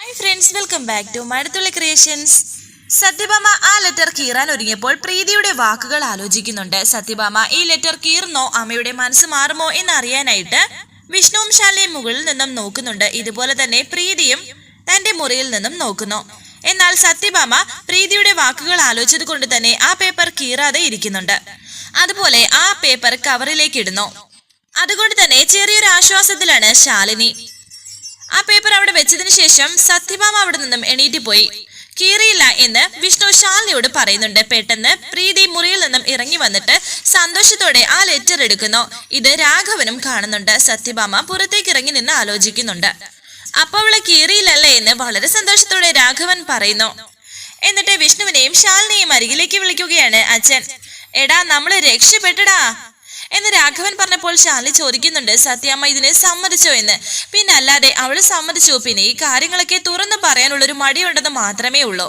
Hi friends welcome back to Mazhathulli creations Satyabhama ആ letter കീറാൻ ഒരുങ്ങിയപ്പോൾ പ്രീതിയുടെ വാക്കുകൾ ആലോചിക്കുന്നുണ്ട്. സത്യഭാമ ഈ ലെറ്റർ കീറുന്നോ അമ്മയുടെ മനസ്സ് മാറുമോ എന്ന് അറിയാനായിട്ട് വിഷ്ണുവും ശാലയും മുകളിൽ നിന്നും നോക്കുന്നുണ്ട്. ഇതുപോലെ തന്നെ പ്രീതിയും തന്റെ മുറിയിൽ നിന്നും നോക്കുന്നു. എന്നാൽ സത്യഭാമ പ്രീതിയുടെ വാക്കുകൾ ആലോചിച്ചത് കൊണ്ട് തന്നെ ആ പേപ്പർ കീറാതെ ഇരിക്കുന്നുണ്ട്. അതുപോലെ ആ പേപ്പർ കവറിലേക്ക് ഇടുന്നു. അതുകൊണ്ട് തന്നെ ചെറിയൊരു ആശ്വാസത്തിലാണ് ശാലിനി. ആ പേപ്പർ അവിടെ വെച്ചതിന് ശേഷം സത്യഭാമ അവിടെ നിന്നും എണീറ്റ് പോയി. കീറിയില്ല എന്ന് വിഷ്ണു ശാലിനിയോട് പറയുന്നുണ്ട്. പെട്ടെന്ന് പ്രീതി മുറിയിൽ നിന്നും ഇറങ്ങി വന്നിട്ട് സന്തോഷത്തോടെ ആ ലെറ്റർ എടുക്കുന്നു. ഇത് രാഘവനും കാണുന്നുണ്ട്. സത്യഭാമ പുറത്തേക്ക് ഇറങ്ങി നിന്ന് ആലോചിക്കുന്നുണ്ട്. അപ്പൊ അവൾ കീറിയില്ലല്ലേ എന്ന് വളരെ സന്തോഷത്തോടെ രാഘവൻ പറയുന്നു. എന്നിട്ട് വിഷ്ണുവിനെയും ശാലിനെയും അരികിലേക്ക് വിളിക്കുകയാണ് അച്ഛൻ. എടാ നമ്മൾ രക്ഷപ്പെട്ടടാ. എന്ന് രാഘവൻ പറഞ്ഞപ്പോൾ ശാലി ചോദിക്കുന്നുണ്ട് സത്യാമ്മ ഇതിന് സമ്മതിച്ചോ എന്ന്? പിന്നെ അല്ലാതെ അവൾ സമ്മതിച്ചു. പിന്നെ ഈ കാര്യങ്ങളൊക്കെ തുറന്നു പറയാനുള്ളൊരു മടിയുണ്ടെന്ന് മാത്രമേ ഉള്ളൂ.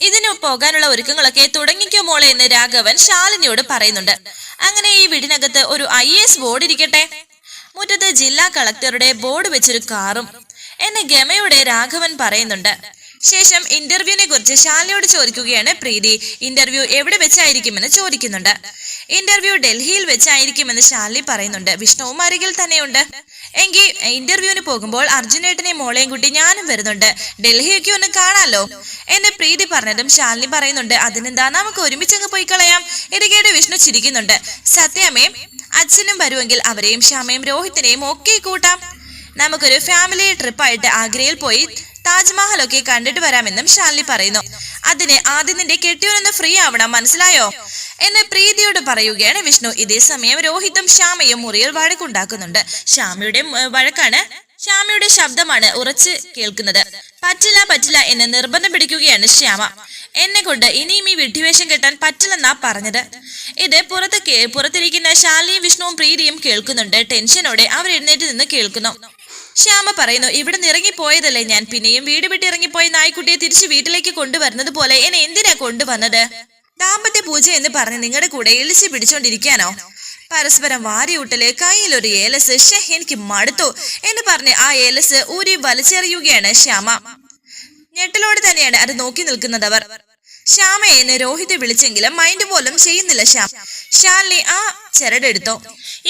ഇതിനു പോകാനുള്ള ഒരുക്കങ്ങളൊക്കെ തുടങ്ങിക്കോ മോളെ എന്ന് രാഘവൻ ശാലിനിയോട് പറയുന്നുണ്ട്. അങ്ങനെ ഈ വീടിനകത്ത് ഒരു ഐ എസ് ബോർഡ് ഇരിക്കട്ടെ? മുറ്റത്ത് ജില്ലാ കളക്ടറുടെ ബോർഡ് വെച്ചൊരു കാറും എന്നെ ഗമയോടെ രാഘവൻ പറയുന്നുണ്ട്. ശേഷം ഇന്റർവ്യൂവിനെ കുറിച്ച് ശാലിനിയോട് ചോദിക്കുകയാണ് പ്രീതി. ഇന്റർവ്യൂ എവിടെ വെച്ചായിരിക്കുമെന്ന് ചോദിക്കുന്നുണ്ട്. ഇന്റർവ്യൂ ഡൽഹിയിൽ വെച്ചായിരിക്കുമെന്ന് ശാലിനി പറയുന്നുണ്ട്. വിഷ്ണുവും അരികിൽ തന്നെയുണ്ട്. എങ്കിൽ ഇന്റർവ്യൂവിന് പോകുമ്പോൾ അർജുനേട്ടനെ മോളെയും കുട്ടി ഞാനും വരുന്നുണ്ട്. ഡൽഹിയൊക്കെ ഒന്ന് കാണാലോ? എന്നെ പ്രീതി പറഞ്ഞതും ശാലിനി പറയുന്നുണ്ട്. അതിനെന്താ? നമുക്ക് ഒരുമിച്ച് ഒരുമിച്ചങ്ങ് പോയി കളയാം. ഇത് കേട്ട് വിഷ്ണു ചിരിക്കുന്നുണ്ട്. സത്യമേം അച്ഛനും വരുമെങ്കിൽ അവരെയും ശ്യാമയും രോഹിത്തിനെയും ഒക്കെ കൂട്ടാം. നമുക്കൊരു ഫാമിലി ട്രിപ്പായിട്ട് ആഗ്രയിൽ പോയി താജ്മഹൽ ഒക്കെ കണ്ടിട്ട് വരാമെന്നും ശാലിനി പറയുന്നു. അതിന് ആദ്യം നിന്റെ കെട്ടിയോനൊന്ന് ഫ്രീ ആവണം. മനസ്സിലായോ? എന്ന് പ്രീതിയോട് പറയുകയാണ് വിഷ്ണു. ഇതേ സമയം രോഹിതും ശ്യാമയും മുറിയിൽ വഴക്കുണ്ടാക്കുന്നുണ്ട്. ശ്യാമയുടെ വഴക്കാണ് ശ്യാമയുടെ ശബ്ദമാണ് ഉറച്ച് കേൾക്കുന്നത്. പറ്റില്ല പറ്റില്ല എന്ന് നിർബന്ധം പിടിക്കുകയാണ് ശ്യാമ. എന്നെ കൊണ്ട് ഇനിയും ഈ വിഡ്ഢിവേഷം കെട്ടാൻ പറ്റില്ലെന്നാ പറഞ്ഞത്. ഇത് പുറത്ത് പുറത്തിരിക്കുന്ന ശാലിയും വിഷ്ണുവും പ്രീതിയും കേൾക്കുന്നുണ്ട്. ടെൻഷനോടെ അവർ എഴുന്നേറ്റ് നിന്ന് കേൾക്കുന്നു. ശ്യാമ പറയുന്നു ഇവിടെ ഇറങ്ങിപ്പോയതല്ലേ ഞാൻ? പിന്നെയും വീട് വിട്ട് ഇറങ്ങിപ്പോയ നായ്ക്കുട്ടിയെ തിരിച്ച് വീട്ടിലേക്ക് കൊണ്ടുവരുന്നത് പോലെ എന്നെ എന്തിനാ കൊണ്ടുവന്നത്? ദാമ്പത്യ പൂജ എന്ന് പറഞ്ഞ് നിങ്ങളുടെ കൂടെ ഇളിച്ചു പിടിച്ചോണ്ടിരിക്കാനോ? പരസ്പരം വാരിയൂട്ടൽ കയ്യിലൊരു ഏലസ് ഷേ എനിക്ക് മടുത്തു എന്ന് പറഞ്ഞ് ആ ഏലസ് ഊരി വലിച്ചെറിയുകയാണ് ശ്യാമ. ഞെട്ടലോടെ തന്നെയാണ് അത് നോക്കി നിൽക്കുന്നത് നിൽക്കുന്നതവർ ശ്യാമയെന്ന് രോഹിത് വിളിച്ചെങ്കിലും മൈൻഡ് പോലും ചെയ്യുന്നില്ല ശ്യാം. ശാലിനി ആ ചരടെടുത്തു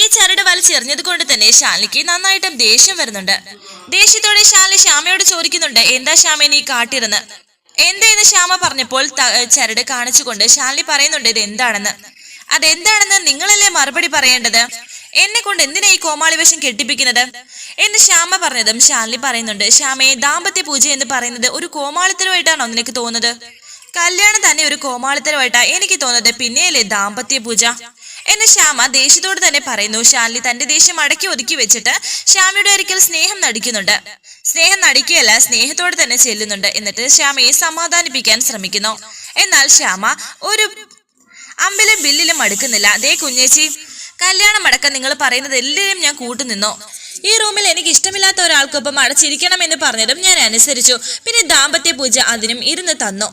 ഈ ചരട് വലിച്ചെറിഞ്ഞത് കൊണ്ട് തന്നെ ശാലിനിക്ക് നന്നായിട്ടും ദേഷ്യം വരുന്നുണ്ട്. ദേഷ്യത്തോടെ ശാലിനി ശ്യാമയോട് ചോദിക്കുന്നുണ്ട് എന്താ ശ്യാമ നീ കാട്ടിരുന്ന്? എന്തേന്ന് ശ്യാമ പറഞ്ഞപ്പോൾ ചരട് കാണിച്ചുകൊണ്ട്? ശാലിനി പറയുന്നുണ്ട് ഇത് എന്താണെന്ന് അതെന്താണെന്ന് നിങ്ങളല്ലേ മറുപടി പറയേണ്ടത്? എന്നെ കൊണ്ട് എന്തിനാ ഈ കോമാളി വേഷം കെട്ടിപ്പിക്കുന്നത്? എന്ന് ശ്യാമ പറഞ്ഞതും ശാലിനി പറയുന്നുണ്ട്. ശ്യാമയെ ദാമ്പത്യ പൂജ എന്ന് പറയുന്നത് ഒരു കോമാളിത്തരമായിട്ടാണോ നിനക്ക് തോന്നുന്നത്? കല്യാണം തന്നെ ഒരു കോമാളിത്തരമായിട്ടാ എനിക്ക് തോന്നുന്നത്. പിന്നെയല്ലേ ദാമ്പത്യ പൂജ? എന്ന് ശ്യാമ ദേഷ്യത്തോട് തന്നെ പറയുന്നു. ഷാൻലി തന്റെ ദേഷ്യം അടക്കി ഒതുക്കി വെച്ചിട്ട് ശ്യാമയുടെ ഒരിക്കൽ സ്നേഹം നടിക്കുന്നുണ്ട്. സ്നേഹം നടിക്കുകയല്ല സ്നേഹത്തോടെ തന്നെ ചെല്ലുന്നുണ്ട്. എന്നിട്ട് ശ്യാമയെ സമാധാനിപ്പിക്കാൻ ശ്രമിക്കുന്നു. എന്നാൽ ശ്യാമ ഒരു അമ്പിലും ബില്ലിലും അടുക്കുന്നില്ല. ദേ കുഞ്ഞേച്ചി കല്യാണം അടക്കം നിങ്ങൾ പറയുന്നത് എല്ലാവരും ഞാൻ കൂട്ടുനിന്നോ. ഈ റൂമിൽ എനിക്ക് ഇഷ്ടമില്ലാത്ത ഒരാൾക്കൊപ്പം അടച്ചിരിക്കണം എന്ന് പറഞ്ഞതും ഞാൻ അനുസരിച്ചു. പിന്നെ ദാമ്പത്യ പൂജ അതിനും ഇരുന്ന് തന്നു.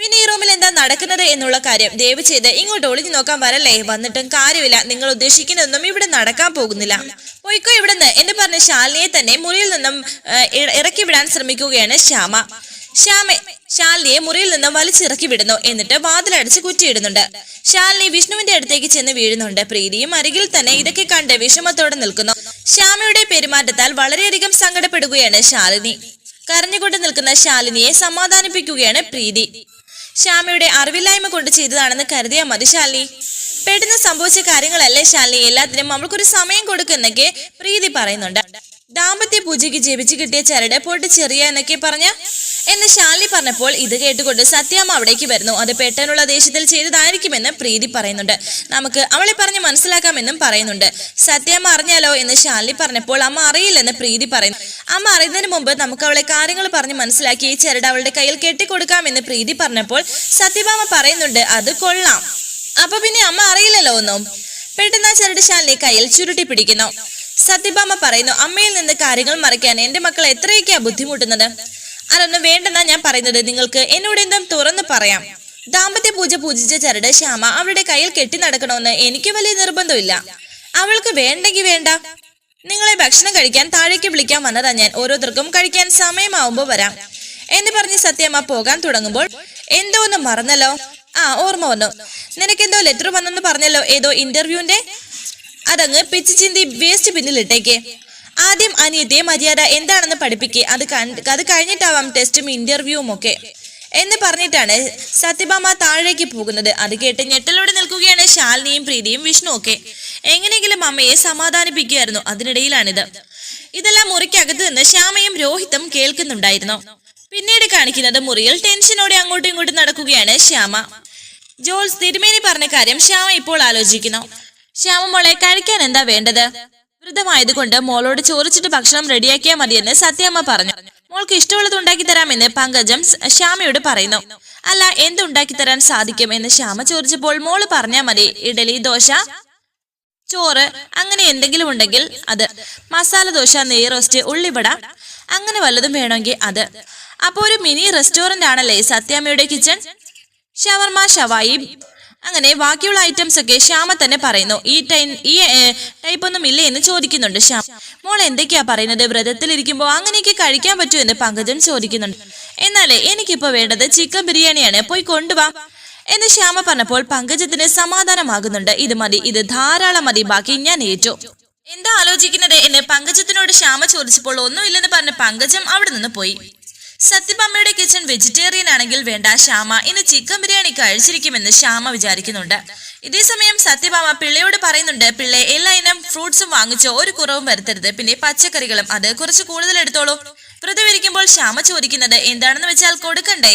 പിന്നെ ഈ റൂമിൽ എന്താ നടക്കുന്നത് എന്നുള്ള കാര്യം ദയവ് ചെയ്ത് ഇങ്ങോട്ട് ഒളിഞ്ഞു നോക്കാൻ വരല്ലേ? വന്നിട്ടും കാര്യമില്ല. നിങ്ങൾ ഉദ്ദേശിക്കുന്നതൊന്നും ഇവിടെ നടക്കാൻ പോകുന്നില്ല. പോയിക്കോ ഇവിടുന്ന്. എന്ന് പറഞ്ഞ ശാലിനിയെ തന്നെ മുറിയിൽ നിന്നും ഇറക്കി വിടാൻ ശ്രമിക്കുകയാണ് ശ്യാമ. ശ്യാമ ശാലിനിയെ മുറിയിൽ നിന്നും വലിച്ചിറക്കി വിടുന്നു. എന്നിട്ട് വാതിലടച്ച് കുറ്റിയിടുന്നുണ്ട്. ശാലിനി വിഷ്ണുവിന്റെ അടുത്തേക്ക് ചെന്ന് വീഴുന്നുണ്ട്. പ്രീതിയും അരികിൽ തന്നെ ഇതൊക്കെ കണ്ട് വിഷമത്തോടെ നിൽക്കുന്നു. ശ്യാമയുടെ പെരുമാറ്റത്താൽ വളരെയധികം സങ്കടപ്പെടുകയാണ് ശാലിനി. കരഞ്ഞുകൊണ്ട് നിൽക്കുന്ന ശാലിനിയെ സമാധാനിപ്പിക്കുകയാണ് പ്രീതി. ശ്യാമയുടെ അറിവില്ലായ്മ കൊണ്ട് ചെയ്തതാണെന്ന് കരുതിയാൽ മതി ശാലി പെട്ടെന്ന് സംഭവിച്ച കാര്യങ്ങളല്ലേ ശാലിനി? എല്ലാത്തിനും അവൾക്കൊരു സമയം കൊടുക്കുന്നൊക്കെ പ്രീതി പറയുന്നുണ്ട്. ദാമ്പത്യ പൂജയ്ക്ക് ജപിച്ചു കിട്ടിയ ചരട് പോട്ട് ചെറിയ എന്നൊക്കെ പറഞ്ഞ എന്ന് ശാലി പറഞ്ഞപ്പോൾ ഇത് കേട്ടുകൊണ്ട് സത്യാമ്മ അവിടേക്ക് വരുന്നു. അത് പെട്ടെന്നുള്ള ദേഷ്യത്തിൽ ചെയ്തതായിരിക്കുമെന്ന് പ്രീതി പറയുന്നുണ്ട്. നമുക്ക് അവളെ പറഞ്ഞ് മനസ്സിലാക്കാമെന്നും പറയുന്നുണ്ട്. സത്യാമ്മ അറിഞ്ഞാലോ എന്ന് ശാലി പറഞ്ഞപ്പോൾ അമ്മ അറിയില്ലെന്ന് പ്രീതി പറയുന്നു. അമ്മ അറിയുന്നതിന് മുമ്പ് നമുക്ക് അവളെ കാര്യങ്ങൾ പറഞ്ഞ് മനസ്സിലാക്കി ഈ ചരട് അവളുടെ കയ്യിൽ കെട്ടിക്കൊടുക്കാമെന്ന് പ്രീതി പറഞ്ഞപ്പോൾ സത്യഭാമ പറയുന്നുണ്ട് അത് കൊള്ളാം. അപ്പൊ പിന്നെ അമ്മ അറിയില്ലല്ലോ ഒന്നും. പെട്ടെന്ന് ആ ചരട് ശാലിനെ കയ്യിൽ ചുരുട്ടി പിടിക്കുന്നു. സത്യഭാമ പറയുന്നു അമ്മയിൽ നിന്ന് കാര്യങ്ങൾ മറയ്ക്കാൻ എന്റെ മക്കൾ എത്രയൊക്കെയാ ബുദ്ധിമുട്ടുന്നത്? അതൊന്നും വേണ്ടെന്നാ ഞാൻ പറയുന്നത്. നിങ്ങൾക്ക് എന്നോട് എന്തും തുറന്ന് പറയാം. ദാമ്പത്യ പൂജ പൂജിച്ച ചരട് ശ്യാമ അവരുടെ കയ്യിൽ കെട്ടി നടക്കണമെന്ന് എനിക്ക് വലിയ നിർബന്ധമില്ല. അവൾക്ക് വേണ്ടെങ്കിൽ വേണ്ട. നിങ്ങളെ ഭക്ഷണം കഴിക്കാൻ താഴേക്ക് വിളിക്കാൻ വന്നതാ ഞാൻ. ഓരോരുത്തർക്കും കഴിക്കാൻ സമയമാവുമ്പോ വരാം. എന്ന് പറഞ്ഞ് സത്യമ്മ പോകാൻ തുടങ്ങുമ്പോൾ എന്തോ ഒന്ന് മറന്നല്ലോ? ആ ഓർമ്മ വന്നു. നിനക്കെന്തോ ലെറ്റർ വന്നെന്ന് പറഞ്ഞല്ലോ ഏതോ ഇന്റർവ്യൂവിന്റെ അതങ്ങ് പിച്ച് ചിന്തി വേസ്റ്റ് ബിന്നിലിട്ടേക്ക്. ആദ്യം അനിയത്തെ മര്യാദ എന്താണെന്ന് പഠിപ്പിക്കേ. അത് അത് കഴിഞ്ഞിട്ടാവാം ടെസ്റ്റും ഇന്റർവ്യൂവും ഒക്കെ. എന്ന് പറഞ്ഞിട്ടാണ് സത്യഭാമ താഴേക്ക് പോകുന്നത്. അത് കേട്ട് ഞെട്ടലോടെ നിൽക്കുകയാണ് ശാലിനിയും പ്രീതിയും വിഷ്ണു ഒക്കെ. എങ്ങനെയെങ്കിലും അമ്മയെ സമാധാനിപ്പിക്കുകയായിരുന്നു അതിനിടയിലാണിത്. ഇതെല്ലാം മുറിക്കകത്ത് നിന്ന് ശ്യാമയും രോഹിതും കേൾക്കുന്നുണ്ടായിരുന്നു. പിന്നീട് കാണിക്കുന്നത് മുറിയിൽ ടെൻഷനോടെ അങ്ങോട്ടും ഇങ്ങോട്ടും നടക്കുകയാണ് ശ്യാമ. ജോൾസ് തിരുമേനി പറഞ്ഞ കാര്യം ശ്യാമ ഇപ്പോൾ ആലോചിക്കുന്നു. ശ്യാമ മോളെ കഴിക്കാൻ എന്താ വേണ്ടത്? വൃദ്ധമായതുകൊണ്ട് മോളോട് ചോദിച്ചിട്ട് ഭക്ഷണം റെഡിയാക്കിയാൽ മതിയെന്ന് സത്യമ്മ പറഞ്ഞു. മോൾക്ക് ഇഷ്ടമുള്ളത് ഉണ്ടാക്കി തരാമെന്ന് പങ്കജം ശ്യാമയോട് പറയുന്നു. അല്ല എന്തുണ്ടാക്കി തരാൻ സാധിക്കും എന്ന് ശ്യാമ ചോദിച്ചപ്പോൾ മോൾ പറഞ്ഞാൽ മതി. ഇഡലി ദോശ ചോറ് അങ്ങനെ എന്തെങ്കിലും ഉണ്ടെങ്കിൽ അത്. മസാല ദോശ നെയ് റോസ്റ്റ് ഉള്ളിവട അങ്ങനെ വല്ലതും വേണമെങ്കിൽ അത്. അപ്പൊ ഒരു മിനി റെസ്റ്റോറന്റ് ആണല്ലേ സത്യാമ്മയുടെ കിച്ചൺ? ഷവർമ ഷവായി അങ്ങനെ ബാക്കിയുള്ള ഐറ്റംസ് ഒക്കെ ശ്യാമ തന്നെ പറയുന്നു. ഈ ടൈ ഈ ടൈപ്പ് ഒന്നും ഇല്ലേ എന്ന് ചോദിക്കുന്നുണ്ട് ശ്യാം മോൾ എന്തൊക്കെയാ പറയുന്നത്? വ്രതത്തിലിരിക്കുമ്പോൾ അങ്ങനെയൊക്കെ കഴിക്കാൻ പറ്റുമോ എന്ന് പങ്കജൻ ചോദിക്കുന്നുണ്ട്. എന്നാലേ എനിക്കിപ്പോ വേണ്ടത് ചിക്കൻ ബിരിയാണിയാണ്. പോയി കൊണ്ടുവാ. എന്ന് ശ്യാമ പറഞ്ഞപ്പോൾ പങ്കജത്തിന് സമാധാനമാകുന്നുണ്ട്. ഇത് മതി ഇത് ധാരാളം മതി ബാക്കി ഞാൻ ഏറ്റു. എന്താ ആലോചിക്കുന്നത്? എന്ന് പങ്കജത്തിനോട് ശ്യാമ ചോദിച്ചപ്പോൾ ഒന്നുമില്ലെന്ന് പറഞ്ഞ പങ്കജം അവിടെ നിന്ന് പോയി. സത്യഭാമയുടെ കിച്ചൺ വെജിറ്റേറിയൻ ആണെങ്കിൽ വേണ്ട. ശ്യാമ ഇനി ചിക്കൻ ബിരിയാണി കഴിച്ചിരിക്കുമെന്ന് ശ്യാമ വിചാരിക്കുന്നുണ്ട്. ഇതേ സമയം സത്യഭാമ പിള്ളയോട് പറയുന്നുണ്ട് പിള്ളെ എല്ലാ ഇനം ഫ്രൂട്ട്സും വാങ്ങിച്ച് ഒരു കുറവും വരുത്തരുത്. പിന്നെ പച്ചക്കറികളും അത് കുറച്ച് കൂടുതൽ എടുത്തോളൂ. പ്രതികരിക്കുമ്പോൾ ശ്യാമ ചോദിക്കുന്നത് എന്താണെന്ന് വെച്ചാൽ കൊടുക്കണ്ടേ?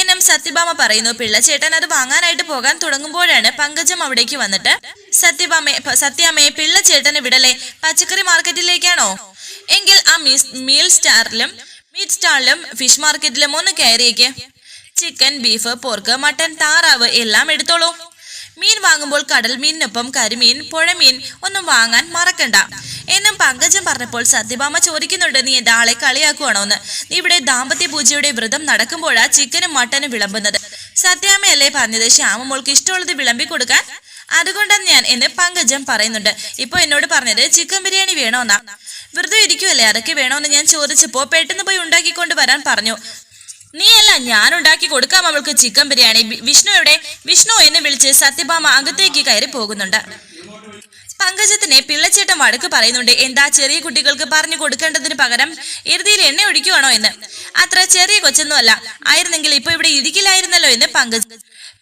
എന്നും സത്യഭാമ പറയുന്നു പിള്ള ചേട്ടൻ അത് വാങ്ങാനായിട്ട് പോകാൻ തുടങ്ങുമ്പോഴാണ് പങ്കജം അവിടേക്ക് വന്നിട്ട് സത്യഭാമയെ സത്യാമ്മയെ പിള്ള ചേട്ടന് വിടലേ പച്ചക്കറി മാർക്കറ്റിലേക്കാണോ എങ്കിൽ ആ മീൽ സ്റ്റാറിലും മീറ്റ് സ്റ്റാളിലും ഫിഷ് മാർക്കറ്റിലും ഒന്ന് കയറിയേക്ക്. ചിക്കൻ ബീഫ് പോർക്ക് മട്ടൻ താറാവ് എല്ലാം എടുത്തോളൂ. മീൻ വാങ്ങുമ്പോൾ കടൽ മീനിനൊപ്പം കരിമീൻ പുഴമീൻ ഒന്നും വാങ്ങാൻ മറക്കണ്ട. എന്നും പങ്കജം പറഞ്ഞപ്പോൾ സത്യഭാമ ചോദിക്കുന്നുണ്ട് നീ എന്റെ ആളെ കളിയാക്കുവാണോ എന്ന്? ഇവിടെ ദാമ്പത്യ പൂജയുടെ വ്രതം നടക്കുമ്പോഴാ ചിക്കനും മട്ടനും വിളമ്പുന്നത്. സത്യാമ്മയല്ലേ പറഞ്ഞത്? ശ്യാമമോൾക്ക് ഇഷ്ടമുള്ളത് വിളമ്പി കൊടുക്കാൻ? അതുകൊണ്ടാണ് ഞാൻ എന്ന് പങ്കജം പറയുന്നുണ്ട്. ഇപ്പൊ എന്നോട് പറഞ്ഞത് ചിക്കൻ ബിരിയാണി വേണോന്നാ. വെറുതെ ഇരിക്കുമല്ലേ അതൊക്കെ വേണോന്ന് ഞാൻ ചോദിച്ചപ്പോ പെട്ടെന്ന് പോയി ഉണ്ടാക്കിക്കൊണ്ട് വരാൻ പറഞ്ഞു. നീയല്ല ഞാൻ ഉണ്ടാക്കി കൊടുക്കാം അവൾക്ക് ചിക്കൻ ബിരിയാണി. വിഷ്ണു എവിടെ? വിഷ്ണു എന്ന് വിളിച്ച് സത്യഭാമ അകത്തേക്ക് കയറി പോകുന്നുണ്ട്. പങ്കജത്തിനെ പിള്ളച്ചേട്ടൻ വഴക്ക് പറയുന്നുണ്ട്. എന്താ ചെറിയ കുട്ടികൾക്ക് പറഞ്ഞു കൊടുക്കേണ്ടതിന് പകരം ഇറുതിയിൽ എണ്ണ ഒഴിക്കുവാണോ എന്ന്? അത്ര ചെറിയ കൊച്ചൊന്നുമല്ല. ആയിരുന്നെങ്കിൽ ഇപ്പൊ ഇവിടെ ഇരിക്കില്ലായിരുന്നല്ലോ എന്ന് പങ്കജ്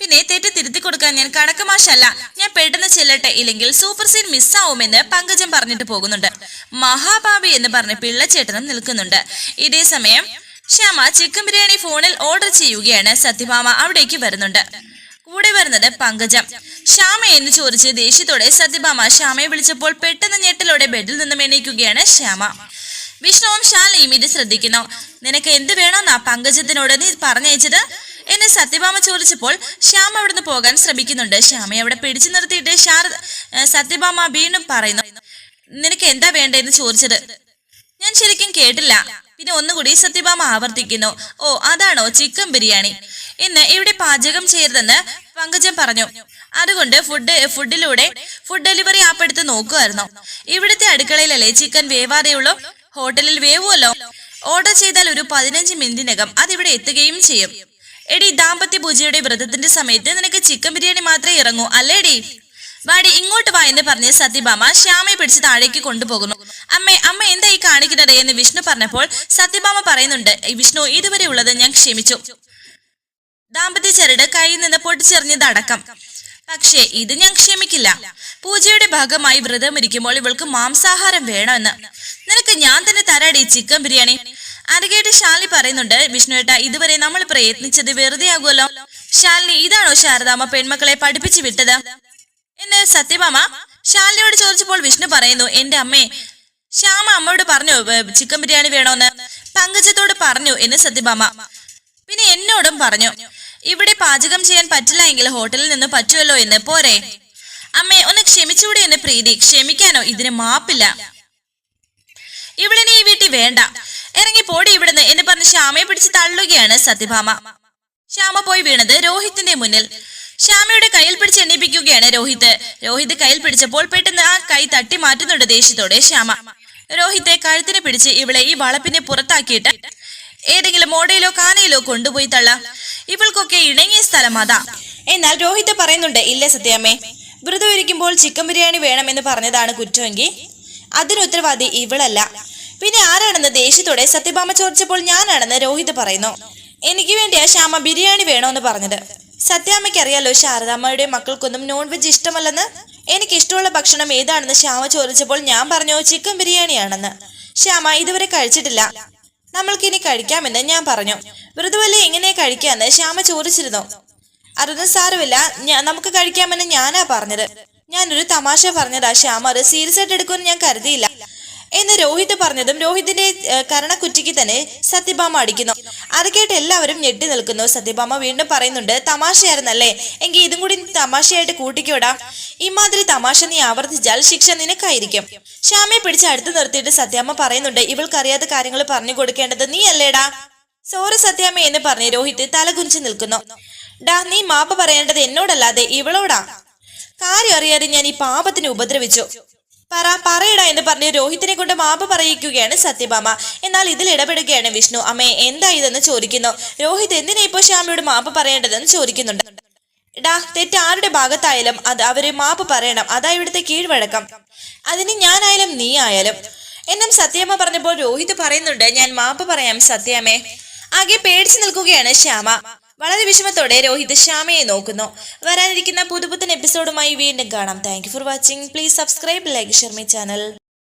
പിന്നെ തെറ്റ് തിരുത്തി കൊടുക്കാൻ ഞാൻ കണക്കമാശല്ല ഞാൻ പെട്ടെന്ന് ചെല്ലട്ടെ. ഇല്ലെങ്കിൽ സൂപ്പർ സീൻ മിസ്സാവുമെന്ന് പങ്കജം പറഞ്ഞിട്ട് പോകുന്നുണ്ട്. മഹാഭാവി എന്ന് പറഞ്ഞ് പിള്ളച്ചേട്ടനും നിൽക്കുന്നുണ്ട്. ഇതേ സമയം ശ്യാമ ചിക്കൻ ബിരിയാണി ഫോണിൽ ഓർഡർ ചെയ്യുകയാണ്. സത്യഭാമ അവിടേക്ക് വരുന്നുണ്ട്. കൂടെ വരുന്നത് പങ്കജം. ശ്യാമ എന്ന് ചോദിച്ച് ദേഷ്യത്തോടെ സത്യഭാമ ശ്യാമയെ വിളിച്ചപ്പോൾ പെട്ടെന്ന് ഞെട്ടലോടെ ബെഡിൽ നിന്നും എണീക്കുകയാണ് ശ്യാമ. വിഷ്ണുവും ശാലയും ഇത് ശ്രദ്ധിക്കുന്നു. നിനക്ക് എന്ത് വേണമെന്നാ പങ്കജത്തിനോട് നീ പറഞ്ഞയച്ചത്? എന്ന് സത്യഭാമ ചോദിച്ചപ്പോൾ ശ്യാമ അവിടുന്ന് പോകാൻ ശ്രമിക്കുന്നുണ്ട്. ശ്യാമയെ അവിടെ പിടിച്ചു നിർത്തിയിട്ട് ശാരദ സത്യഭാമ വീണ്ടും പറയുന്നു നിനക്ക് എന്താ വേണ്ടതെന്ന് ചോദിച്ചത്? ഞാൻ ശരിക്കും കേട്ടില്ല. പിന്നെ ഒന്നുകൂടി സത്യഭാമ ആവർത്തിക്കുന്നു ഓ അതാണോ ചിക്കൻ ബിരിയാണി? ഇന്ന് ഇവിടെ പാചകം ചെയ്യരുതെന്ന് പങ്കജം പറഞ്ഞു. അതുകൊണ്ട് ഫുഡ് ഫുഡിലൂടെ ഫുഡ് ഡെലിവറി ആപ്പ് എടുത്ത് നോക്കുമായിരുന്നു ഇവിടുത്തെ അടുക്കളയിലല്ലേ ചിക്കൻ വേവാതെയുള്ളൂ? ഹോട്ടലിൽ വേവുമല്ലോ? ഓർഡർ ചെയ്താൽ ഒരു പതിനഞ്ച് മിനിറ്റിനകം അതിവിടെ എത്തുകയും ചെയ്യും. എടി ദാമ്പത്യ പൂജയുടെ വ്രതത്തിന്റെ സമയത്ത് നിനക്ക് ചിക്കൻ ബിരിയാണി മാത്രമേ ഇറങ്ങൂ അല്ലേടി? വാടി ഇങ്ങോട്ട് വാ എന്ന് പറഞ്ഞ് സത്യഭാമ ശ്യാമയെ പിടിച്ച് താഴേക്ക് കൊണ്ടുപോകുന്നു. അമ്മേ അമ്മ എന്താ ഈ കാണിക്കുന്നത്? എന്ന് വിഷ്ണു പറഞ്ഞപ്പോൾ സത്യഭാമ പറയുന്നുണ്ട് "ഈ വിഷ്ണു ഇതുവരെ ഉള്ളത് ഞാൻ ക്ഷമിച്ചു. ദാമ്പത്യ ചരട് കയ്യിൽ നിന്ന് പൊട്ടിച്ചെറിഞ്ഞതടക്കം പക്ഷേ ഇത് ഞാൻ ക്ഷമിക്കില്ല. പൂജയുടെ ഭാഗമായി വ്രതം ഇരിക്കുമ്പോൾ ഇവൾക്ക് മാംസാഹാരം വേണമെന്ന്. നിനക്ക് ഞാൻ തന്നെ തരാടി ചിക്കൻ ബിരിയാണി. അത് കേട്ട് ശാലിനി പറയുന്നുണ്ട് വിഷ്ണുവേട്ട ഇതുവരെ നമ്മൾ പ്രയത്നിച്ചത് വെറുതെ ആകുമല്ലോ ശാലിനി ഇതാണോ ശാരദാമ്മ പെൺമക്കളെ പഠിപ്പിച്ചു വിട്ടത്? എന്ന് സത്യഭാമ ശാലിനിയോട് ചോദിച്ചപ്പോൾ വിഷ്ണു പറയുന്നു എന്റെ അമ്മേ ശ്യാമ അമ്മയോട് പറഞ്ഞു ചിക്കൻ ബിരിയാണി വേണോന്ന്. പങ്കജത്തോട് പറഞ്ഞു എന്ന് സത്യഭാമ പിന്നെ എന്നോടും പറഞ്ഞു ഇവിടെ പാചകം ചെയ്യാൻ പറ്റില്ല എങ്കിൽ ഹോട്ടലിൽ നിന്ന് പറ്റുമല്ലോ എന്ന്. പോരെ. അമ്മേ ഒന്ന് ക്ഷമിച്ചുകൂടെ എന്ന് പ്രീതി. ക്ഷമിക്കാനോ? ഇതിന് മാപ്പില്ല. ഇവളിനി ഈ വീട്ടിൽ വേണ്ട. ഇറങ്ങി പോടി ഇവിടുന്ന് എന്ന് പറഞ്ഞ് ശ്യാമയെ പിടിച്ച് തള്ളുകയാണ് സത്യഭാമ. ശ്യാമ പോയി വീണത് രോഹിത്തിന്റെ മുന്നിൽ. ശ്യാമയുടെ കയ്യിൽ പിടിച്ച് എണ്ണിപ്പിക്കുകയാണ് രോഹിത്. രോഹിത് കയ്യിൽ പിടിച്ചപ്പോൾ പെട്ടെന്ന് ആ കൈ തട്ടി മാറ്റുന്നുണ്ട് ദേഷ്യത്തോടെ ശ്യാമ. രോഹിത്തെ കഴുത്തിനെ പിടിച്ച് ഇവളെ ഈ വളപ്പിനെ പുറത്താക്കിയിട്ട് ഏതെങ്കിലും മോഡയിലോ കാനയിലോ കൊണ്ടുപോയി തള്ള. ഇവൾക്കൊക്കെ ഇണങ്ങിയ സ്ഥലം അതാ. എന്നാൽ രോഹിത് പറയുന്നുണ്ട് ഇല്ല സത്യാമ്മേ വ്രതം ഇരിക്കുമ്പോൾ ചിക്കൻ ബിരിയാണി വേണമെന്ന് പറഞ്ഞതാണ് കുറ്റമെങ്കിൽ അതിന് ഉത്തരവാദി ഇവളല്ല. പിന്നെ ആരാണെന്ന് ദേഷ്യത്തോടെ സത്യഭാമ ചോദിച്ചപ്പോൾ ഞാനാണെന്ന് രോഹിത് പറയുന്നു. എനിക്ക് വേണ്ടിയാ ശ്യാമ ബിരിയാണി വേണോന്ന് പറഞ്ഞത്. സത്യാമ്മയ്ക്ക് അറിയാലോ ശാരദാമ്മയുടെ മക്കൾക്കൊന്നും നോൺ വെജ് ഇഷ്ടമല്ലെന്ന്. എനിക്ക് ഇഷ്ടമുള്ള ഭക്ഷണം ഏതാണെന്ന് ശ്യാമ ചോദിച്ചപ്പോൾ ഞാൻ പറഞ്ഞു ചിക്കൻ ബിരിയാണിയാണെന്ന്. ശ്യാമ ഇതുവരെ കഴിച്ചിട്ടില്ല. നമ്മൾക്കിനി കഴിക്കാമെന്ന് ഞാൻ പറഞ്ഞു. വൃതുവല്ലേ എങ്ങനെ കഴിക്കാന്ന് ശ്യാമ ചോദിച്ചിരുന്നു. അതൊന്നും സാരമില്ല. നമുക്ക് കഴിക്കാമെന്ന് ഞാനാ പറഞ്ഞത്. ഞാനൊരു തമാശ പറഞ്ഞതാ ശ്യാമ. അത് സീരിയസ് ആയിട്ട് എടുക്കുമെന്ന് ഞാൻ കരുതിയില്ല. എന്ന് രോഹിത് പറഞ്ഞതും രോഹിതിന്റെ കരണക്കുറ്റിക്ക് തന്നെ സത്യഭാമ അടിക്കുന്നു. അത് കേട്ട് എല്ലാവരും ഞെട്ടി നിൽക്കുന്നു. സത്യഭാമ വീണ്ടും പറയുന്നുണ്ട് തമാശയായിരുന്നല്ലേ? എങ്കിൽ ഇതും കൂടി തമാശയായിട്ട് കൂട്ടിക്കോടാ? ഇമാതിരി തമാശ നീ ആവർത്തിച്ചാൽ ശിക്ഷ നിനക്കായിരിക്കും. ശ്യാമയെ പിടിച്ച് അടുത്ത് നിർത്തിയിട്ട് സത്യാമ്മ പറയുന്നുണ്ട് ഇവൾക്കറിയാത്ത കാര്യങ്ങൾ പറഞ്ഞു കൊടുക്കേണ്ടത് നീ അല്ലേടാ സോറി സത്യാമ്മ എന്ന് പറഞ്ഞ് രോഹിത് തലകുഞ്ചി നിൽക്കുന്നു. ഡാ നീ മാപ്പ് പറയേണ്ടത് എന്നോടല്ലാതെ ഇവളോടാ? കാര്യം അറിയാതെ ഞാൻ ഈ പാപത്തിന് ഉപദ്രവിച്ചു. പറ പറയടാ എന്ന് പറഞ്ഞ് രോഹിത്തിനെ കൊണ്ട് മാപ്പ് പറയിക്കുകയാണ് സത്യഭാമ. എന്നാൽ ഇതിൽ ഇടപെടുകയാണ് വിഷ്ണു. അമ്മേ എന്താ ഇതെന്ന് ചോദിക്കുന്നു? രോഹിത് എന്തിനാ ഇപ്പോൾ ശ്യാമയോട് മാപ്പ് പറയേണ്ടതെന്ന് ചോദിക്കുന്നുണ്ട്. ഡാ തെറ്റ് ആരുടെ ഭാഗത്തായാലും അത് അവർ മാപ്പ് പറയണം. അതാ ഇവിടുത്തെ കീഴ്വഴക്കം. അതിന് ഞാനായാലും നീ ആയാലും. എന്നും സത്യമ്മ പറഞ്ഞപ്പോൾ രോഹിത് പറയുന്നുണ്ട് ഞാൻ മാപ്പ് പറയാം സത്യാമ്മേ. ആകെ പേടിച്ചു നിൽക്കുകയാണ് ശ്യാമ. വളരെ വിഷമത്തോടെ രോഹിത് ശ്യാമയെ നോക്കുന്നു. വരാനിരിക്കുന്ന പുതുപുത്തൻ എപ്പിസോഡുമായി വീണ്ടും കാണാം. Thank for watching please subscribe like share my channel